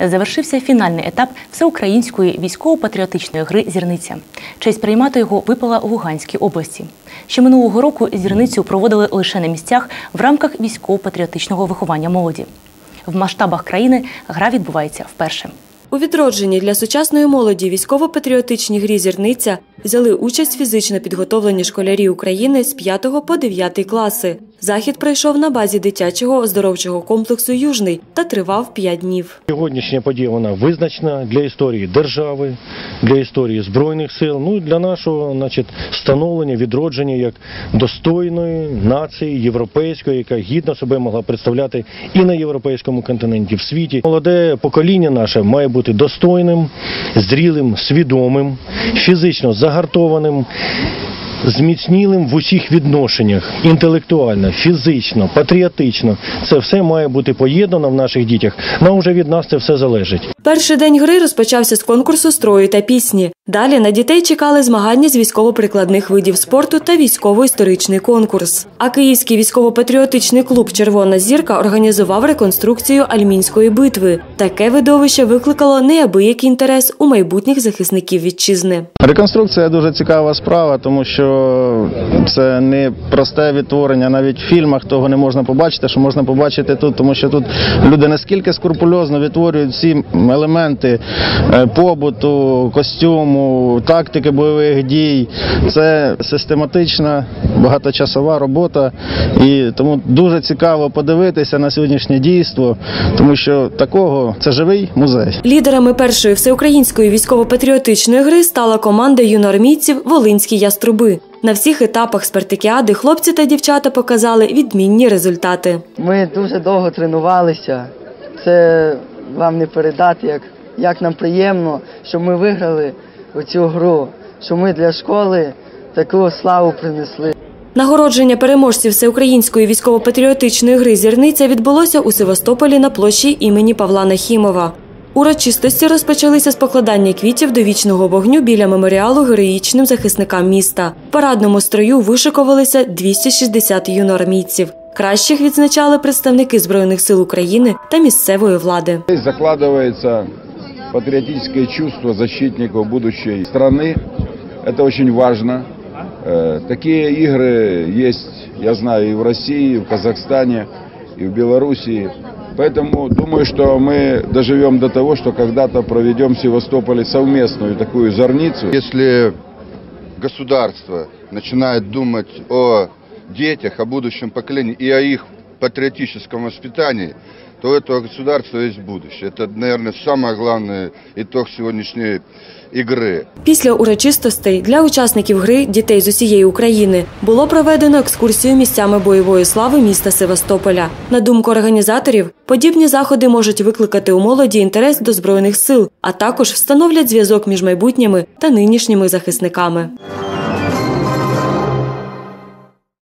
Завершився фінальний етап всеукраїнської військово-патріотичної гри Зірниця. Честь приймати його випала в Луганській області. Ще минулого року зірницю проводили лише на місцях в рамках військово-патріотичного виховання молоді. В масштабах країни гра відбувається вперше. У відродженні для сучасної молоді військово-патріотичній грі «Зірниця» взяли участь фізично підготовлені школярі України з 5 по 9 класи. Захід пройшов на базі дитячого оздоровчого комплексу Южний та тривав 5 днів. Сьогоднішня подія вона визначена для історії держави, для історії збройних сил. Ну і для нашого, значить, становлення, відродження як достойної нації європейської, яка гідно себе могла представляти і на європейському континенті, в світі. Молоде покоління наше має бути достойним, зрілим, свідомим, фізично загартованим. Зміцнілим в усіх відношеннях інтелектуально, фізично, патріотично. Це все має бути поєднано в наших дітях. Нам вже від нас це все залежить. Перший день гри розпочався з конкурсу строю та пісні. Далі на дітей чекали змагання з військово-прикладних видів спорту та військово-історичний конкурс. А Київський військово-патріотичний клуб Червона зірка організував реконструкцію Альмінської битви. Таке видовище викликало неабиякий інтерес у майбутніх захисників вітчизни. Реконструкція дуже цікава справа, тому що це не просте відтворення. Навіть в фільмах того не можна побачити, що можна побачити тут, тому що тут люди наскільки скрупульозно відтворюють всі елементи е, побуту, костюму, тактики бойових дій. Це систематична багаточасова робота, і тому дуже цікаво подивитися на сьогоднішнє дійство, тому що такого це живий музей. Лідерами першої всеукраїнської військово-патріотичної гри стала команда юноармійців Волинські яструби. На всіх етапах спартакіади хлопці та дівчата показали відмінні результати. Ми дуже довго тренувалися. Це вам не передати, як, як нам приємно, що ми виграли цю гру, що ми для школи таку славу принесли. Нагородження переможців всеукраїнської військово-патріотичної гри «Зірниця» відбулося у Севастополі на площі імені Павла Нахімова. Урочистості розпочалися з покладання квітів до вічного вогню біля меморіалу героїчним захисникам міста. В парадному строю вишикувалися 260 юноармійців. Кращих відзначали представники Збройних сил України та місцевої влади. Здесь закладывается патриотическое чувство защитников будущей страны. Это очень важно. Э, Такие игры есть, я знаю, и в России, и в Казахстане, и в Белоруссии. Поэтому думаю, что мы доживем до того, что когда-то проведем в Севастополе совместную такую зорницу. Если государство начинает думать о детях, о будущем поколении и о их патриотическом воспитании, то у этого государства есть будущее. Это, наверное, самый главный итог сегодняшней игры. Після урочистостей для учасників гри дітей з усієї України було проведено екскурсію місцями бойової слави міста Севастополя. На думку організаторів, подібні заходи можуть викликати у молоді інтерес до збройних сил, а також встановлять зв'язок між майбутніми та нинішніми захисниками.